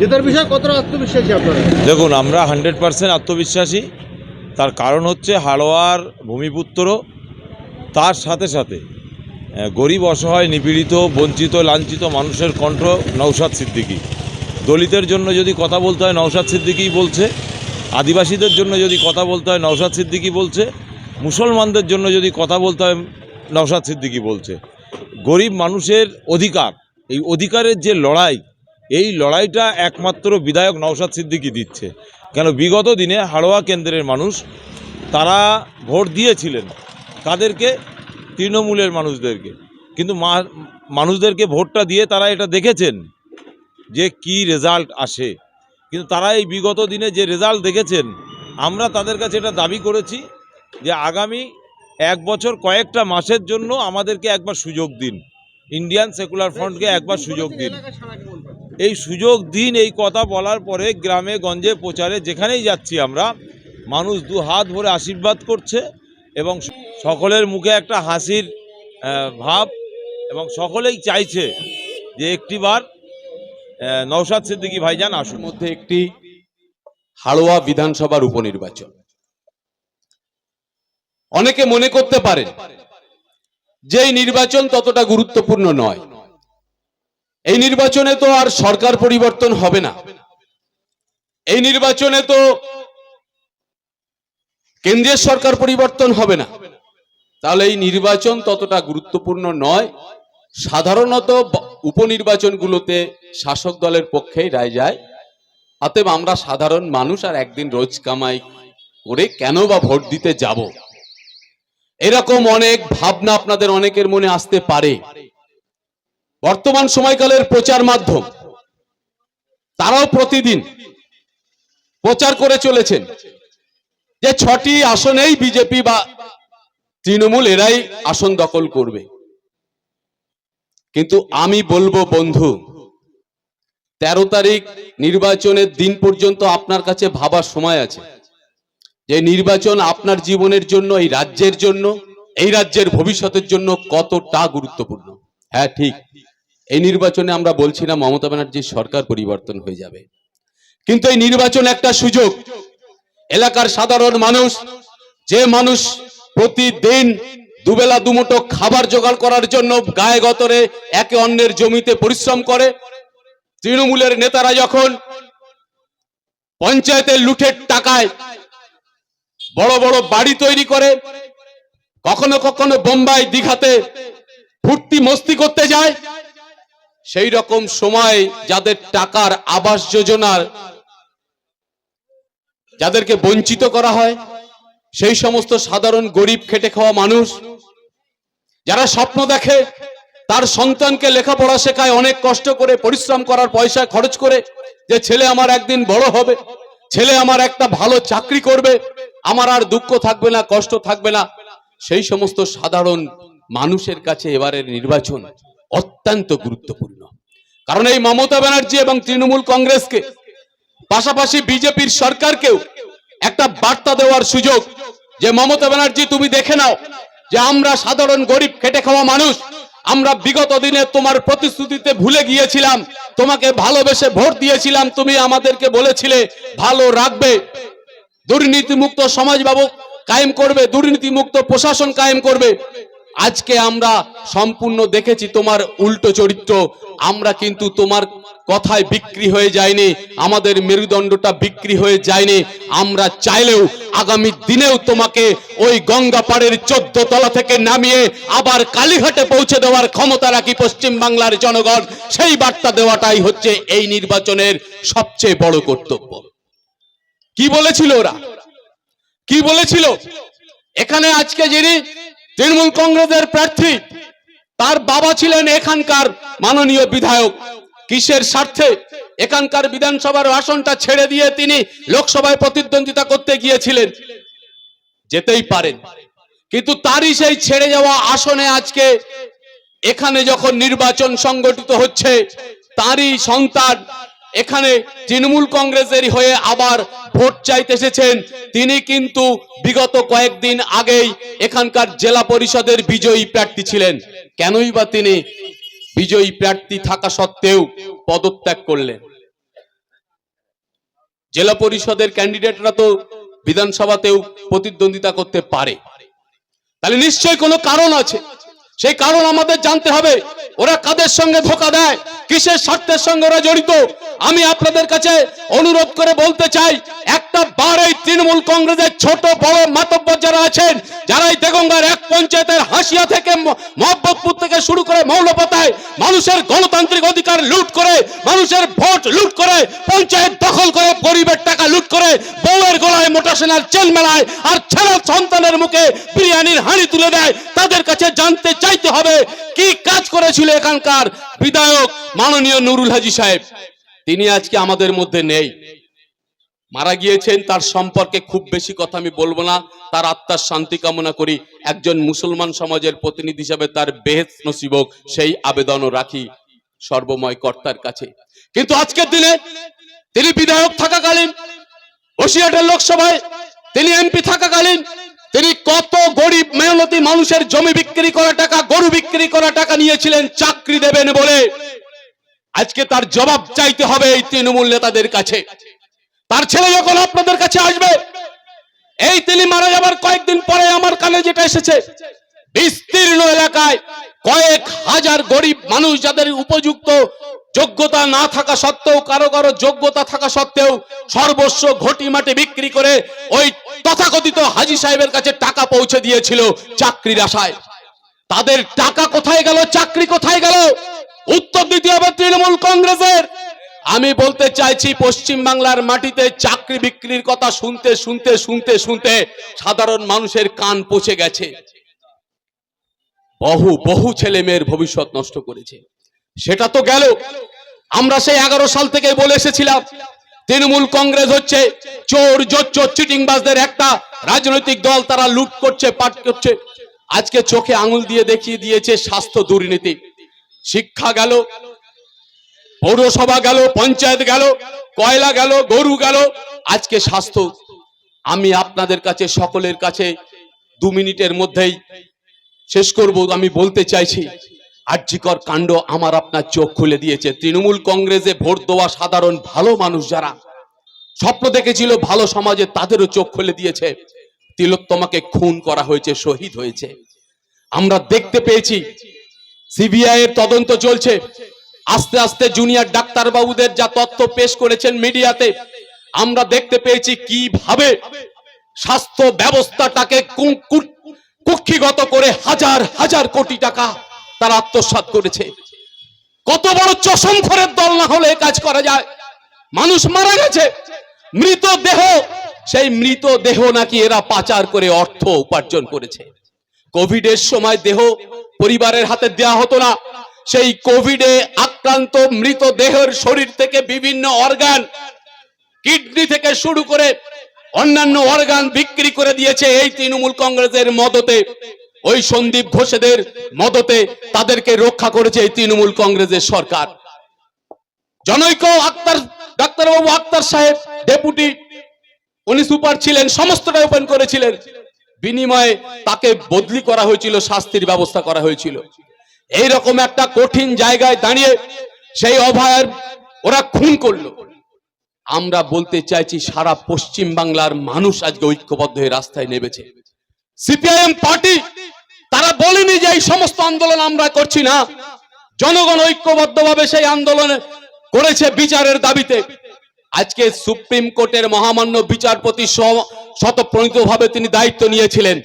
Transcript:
জেতার বিষয়ে কতটা আত্মবিশ্বাসী আপনারা? দেখুন, আমরা হান্ড্রেড পার্সেন্ট আত্মবিশ্বাসী। তার কারণ হচ্ছে হাড়োয়ার ভূমিপুত্র। তার সাথে সাথে গরিব, অসহায়, নিপীড়িত, বঞ্চিত, লাঞ্ছিত মানুষের কণ্ঠ নৌসাদ সিদ্দিকী। দলিতের জন্য যদি কথা বলতে হয় নৌসাদ সিদ্দিকীই বলছে। আদিবাসীদের জন্য যদি কথা বলতে হয় নৌসাদ সিদ্দিকী বলছে। মুসলমানদের জন্য যদি কথা বলতে হয় নৌসাদ সিদ্দিকী বলছে। গরিব মানুষের অধিকার, এই অধিকারের যে লড়াই এই লড়াইটা একমাত্র বিধায়ক নওশাদ সিদ্দিকী দিচ্ছে। কেন বিগত দিনে হাড়োয়া কেন্দ্রের মানুষ তারা ভোট দিয়েছিলেন তাদেরকে, তৃণমূলের মানুষদেরকে। কিন্তু মানুষদেরকে ভোটটা দিয়ে তারা এটা দেখেছেন যে কি রেজাল্ট আসে। কিন্তু তারা এই বিগত দিনে যে রেজাল্ট দেখেছেন, আমরা তাদের কাছে এটা দাবি করেছি যে আগামী এক বছর কয়েকটা মাসের জন্য আমাদেরকে একবার সুযোগ দিন। ইন্ডিয়ান সেকুলার ফ্রন্টকে একবার সুযোগ দিন। এই সুযোগ দিন এই কথা বলার পরে গ্রামে, গঞ্জে প্রচারে যেখানেই যাচ্ছি আমরা, মানুষ দু হাত ভরে আশীর্বাদ করছে এবং সকলের মুখে একটা হাসির ভাব এবং সকলেই চাইছে যে একটিবার নওশাদ সিদ্দিকী ভাইজান আসুন। মধ্যে একটি হাড়োয়া বিধানসভার উপনির্বাচন। অনেকে মনে করতে পারে যে নির্বাচন ততটা গুরুত্বপূর্ণ নয়। এই নির্বাচনে তো আর সরকার পরিবর্তন হবে না। এই নির্বাচনে তো কেন্দ্রের সরকার পরিবর্তন হবে না। তাহলে এই নির্বাচন ততটা গুরুত্বপূর্ণ নয়। সাধারণত উপনির্বাচনগুলোতে শাসক দলের পক্ষেই রায় যায়। অতএব আমরা সাধারণ মানুষ আর একদিন রোজ কামাই করে কেন বা ভোট দিতে যাব? এরকম অনেক ভাবনা আপনাদের অনেকের মনে আসতে পারে। বর্তমান সময়কালের প্রচার মাধ্যম, তারাও প্রতিদিন প্রচার করে চলেছেন। যে ছটি আসনেই বিজেপি বা তৃণমূল এরাই আসন দখল করবে। কিন্তু আমি বলব, বন্ধু, তেরো তারিখ নির্বাচনের দিন পর্যন্ত আপনার কাছে ভাবার সময় আছে। যে নির্বাচন আপনার জীবনের জন্য, এই রাজ্যের জন্য, এই রাজ্যের ভবিষ্যতের জন্য কতটা গুরুত্বপূর্ণ। হ্যাঁ ঠিক। এই নির্বাচনে আমরা বলছি না মমতা ব্যানার্জির সরকার পরিবর্তন হয়ে যাবে। কিন্তু এই নির্বাচন একটা সুযোগ। এলাকার সাধারণ মানুষ, যে মানুষ প্রতিদিন দুবেলা দুমুঠো খাবার জোগাড় করার জন্য গায়ে গতরে একে অন্যের জমিতে পরিশ্রম করে। তৃণমূলের নেতারা যখন পঞ্চায়েতের লুঠের টাকায় বড় বড় বাড়ি তৈরি করে, কখনো কখনো বোম্বাই দীঘাতে ফুর্তি মস্তি করতে যায় সেই রকম সময় যাদের টাকার আবাস যোজনার যাদেরকে বঞ্চিত করা হয়, সেই সমস্ত সাধারণ গরিব খেটে খাওয়া মানুষ, যারা স্বপ্ন দেখে তার সন্তানকে লেখাপড়া শেখায়, অনেক কষ্ট করে পরিশ্রম করার পয়সা খরচ করে যে ছেলে আমার একদিন বড় হবে, ছেলে আমার একটা ভালো চাকরি করবে, আমার আর দুঃখ থাকবে না, কষ্ট থাকবে না। সেই সমস্ত সাধারণ মানুষের কাছে এবারের নির্বাচন অত্যন্ত গুরুত্বপূর্ণ। কারণ এই মমতা ব্যানার্জি এবং তৃণমূল কংগ্রেসকে, পাশাপাশি বিজেপির সরকারকেও একটা বার্তা দেওয়ার সুযোগ যে মমতা ব্যানার্জি, তুমি দেখে নাও যে আমরা সাধারণ গরিব, খেটে খাওয়া মানুষ, আমরা বিগত দিনে তোমার প্রতিশ্রুতিতে ভুলে গিয়েছিলাম, তোমাকে ভালোবেসে ভোট দিয়েছিলাম, তুমি আমাদেরকে বলেছিলে ভালো রাখবে। দুর্নীতিমুক্ত সমাজ বাবু কায়েম করবে, দুর্নীতিমুক্ত প্রশাসন কায়েম করবে। আজকে আমরা সম্পূর্ণ দেখেছি তোমার উল্টো চরিত্র। আমরা কিন্তু তোমার কথায় বিক্রি হয়ে যায়নি, আমাদের মেরুদণ্ডটা বিক্রি হয়ে যায়নি। আমরা চাইলেও আগামী দিনেও তোমাকে ওই গঙ্গাপাড়ের চোদ্দ তলা থেকে নামিয়ে আবার কালীঘাটে পৌঁছে দেওয়ার ক্ষমতা রাখি পশ্চিম বাংলার জনগণ। সেই বার্তা দেওয়াটাই হচ্ছে এই নির্বাচনের সবচেয়ে বড় কর্তব্য। কি বলেছিল ওরা? কি বলেছিল? এখানে আজকে যিনি তৃণমূল কংগ্রেসের প্রার্থী, তার বাবা ছিলেন এখানকার মাননীয় বিধায়ক। কিসের স্বার্থে এখানকার বিধানসভার আসনটা ছেড়ে দিয়ে তিনি লোকসভায় প্রতিদ্বন্দ্বিতা করতে গিয়েছিলেন? যেতেই পারেন। কিন্তু তারই সেই ছেড়ে যাওয়া আসনে আজকে এখানে যখন নির্বাচন সংগঠিত হচ্ছে, তারই সন্তান এখানে তৃণমূল কংগ্রেসের হয়ে আবার ভোট চাইতে এসেছেন। তিনি কিন্তু বিগত কয়েকদিন আগেই এখানকার জেলা পরিষদের বিজয়ী প্রার্থী ছিলেন। কেনই বা তিনি বিজয়ী প্রার্থী থাকা সত্ত্বেও পদত্যাগ করলেন। জেলা পরিষদের ক্যান্ডিডেটরা তো বিধানসভাতেও প্রতিদ্বন্দ্বিতা করতে পারে। তাহলে নিশ্চয়ই কোনো কারণ আছে। সেই কারণ আমাদের জানতে হবে। ওরা কাদের সঙ্গে ধোকা দেয়? কিসের স্বার্থের সঙ্গে ওরা জড়িত? আমি আপনাদের কাছে অনুরোধ করে বলতে চাই, একটা বার এই তৃণমূল কংগ্রেসের ছোট, বড় মাতব্বর যারা আছেন যারা এই দেগঙ্গার এক পঞ্চায়েতের হাসিয়া থেকে মহব্বতপুর থেকে শুরু করে মৌলপাতায় মানুষের গণতান্ত্রিক অধিকার লুট করে, মানুষের ভোট লুট করে, পঞ্চায়েত দখল করে, গরিবের টাকা লুট করে, বউয়ের গলায় মোটাসেনার চেন মেলায়, আর ছেলের সন্তানের মুখে বিরিয়ানির হাঁড়ি তুলে দেয়, তাদের কাছে জানতে চাইতে হবে করেছিল এখানকার বিধায়ক মাননীয় নুরুল হাজি সাহেব। তিনি আজকে আমাদের মধ্যে নেই। মারা গিয়েছেন, তার সম্পর্কে খুব বেশি কথা আমি বলব না। তার আত্মার শান্তি কামনা করি। একজন মুসলমান সমাজের প্রতিনিধি হিসাবে তার বেহেস নসিবক সেই আবেদনও রাখি সর্বময় কর্তার কাছে। কিন্তু আজকের দিনে তিনি বিধায়ক থাকাকালীন বসিরহাটের লোকসভায় তিনি এমপি থাকাকালীন তিনি কত গরিব মেহনতি মানুষের জমি বিক্রি করা টাকা, গরু বিক্রি করা টাকা নিয়েছিলেন, চাকরি দেবেন বলে। আজকে তার জবাব চাইতে হবে এই তৃণমূল নেতাদের কাছে। তার ছেলে যখন আপনাদের কাছে আসবে, এই তিনি মারা যাবার কয়েকদিন পরে আমার কানে যেটা এসেছে বিস্তীর্ণ এলাকায় কয়েক হাজার গরিব মানুষ যাদের উপযুক্ত যোগ্যতা না থাকা সত্ত্বেও, কারও কারও যোগ্যতা থাকা সত্ত্বেও সর্বস্ব ঘটি মাটি বিক্রি করে ওই তথাকথিত হাজি সাহেবের কাছে টাকা পৌঁছে দিয়েছিল চাকরির আশায়। তাদের টাকা কোথায় গেল, চাকরি কোথায় গেল? উত্তর দিতে হবে তৃণমূল কংগ্রেসের। আমি বলতে চাইছি, পশ্চিম বাংলার মাটিতে চাকরি বিক্রির কথা শুনতে শুনতে শুনতে শুনতে সাধারণ মানুষের কান পচে গেছে। বহু বহু ছেলে মেয়ের ভবিষ্যৎ নষ্ট করেছে। সেটা তো গেল। আমরা সেই এগারো সাল থেকে বলে এসেছিলাম, তৃণমূল কংগ্রেস হচ্ছে চোর জোচ্চোর চিটিংবাজদের একটা রাজনৈতিক দল, তারা লুট করছে, পাট করছে। আজকে চোখে আঙুল দিয়ে দেখিয়ে দিয়েছে স্বাস্থ্য দুর্নীতি। শিক্ষা গেল, পৌরসভা গেল, পঞ্চায়েত গেল, কয়লা গেল, গরু গেল। আজকে স্বাস্থ্য, আমি আপনাদের কাছে, সকলের কাছে দু মিনিটের মধ্যেই শেষ করব, আমি বলতে চাইছি, আর্যিকর কাণ্ড আমার আপনার চোখ খুলে দিয়েছে। তৃণমূল কংগ্রেসে ভোট দেওয়া সাধারণ ভালো মানুষ যারা, স্বপ্ন দেখেছিল ভালো সমাজে তাদেরও চোখ খুলে দিয়েছে। তিলোত্তমাকে খুন করা হয়েছে, শহীদ হয়েছে। আমরা দেখতে পেয়েছি, সিবিআই এর তদন্ত চলছে। আস্তে আস্তে জুনিয়র ডাক্তার বাবুদের যা তথ্য পেশ করেছেন মিডিয়াতে, আমরা দেখতে পেয়েছি কীভাবে স্বাস্থ্য ব্যবস্থাটাকে কু- কু- কুক্ষিগত করে হাজার হাজার কোটি টাকা তারা আত্মসাৎ করেছে। কত বড় চশমখরের দল না হলে কাজ করা যায়? মানুষ মারা গেছে। মৃতদেহ সেই মৃতদেহ নাকি এরা পাচার করে অর্থ উপার্জন করেছে। কোভিডের সময় দেহ পরিবারের হাতে দেয়া হতো না। সেই কোভিডে আক্রান্ত মৃতদেহের শরীর থেকে বিভিন্ন অর্গান, কিডনি থেকে শুরু করে অন্যান্য অর্গান বিক্রি করে দিয়েছে এই তৃণমূল কংগ্রেসের মদতে। ওই সন্দীপ ঘোষেদের মদতে তাদেরকে রক্ষা করেছে এই তৃণমূল কংগ্রেসের সরকার। জনৈক আক্তার, ডাক্তারবাবু আক্তার সাহেব, ডেপুটি, উনি সুপার ছিলেন সমস্তটা ওপেন করেছিলেন। বিনিময়ে তাকে বদলি করা হয়েছিল, শাস্তির ব্যবস্থা করা হয়েছিল। এই রকম একটা কঠিন জায়গায় দাঁড়িয়ে সেই অভয়ের ওরা খুন করল। আমরা বলতে চাইছি, সারা পশ্চিম বাংলার মানুষ আজকে ঐক্যবদ্ধ হয়ে রাস্তায় নেমেছে। সিপিআইএম পার্টি, তারা বলেনি যে এই সমস্ত আন্দোলন আমরা করছি না। জনগণ ঐক্যবদ্ধভাবে সেই আন্দোলনে করেছে বিচারের দাবিতে। আজকে সুপ্রিম কোর্টের মহামান্য বিচারপতি স্বতঃপ্রণীতভাবে তিনি দায়িত্ব নিয়েছিলেন।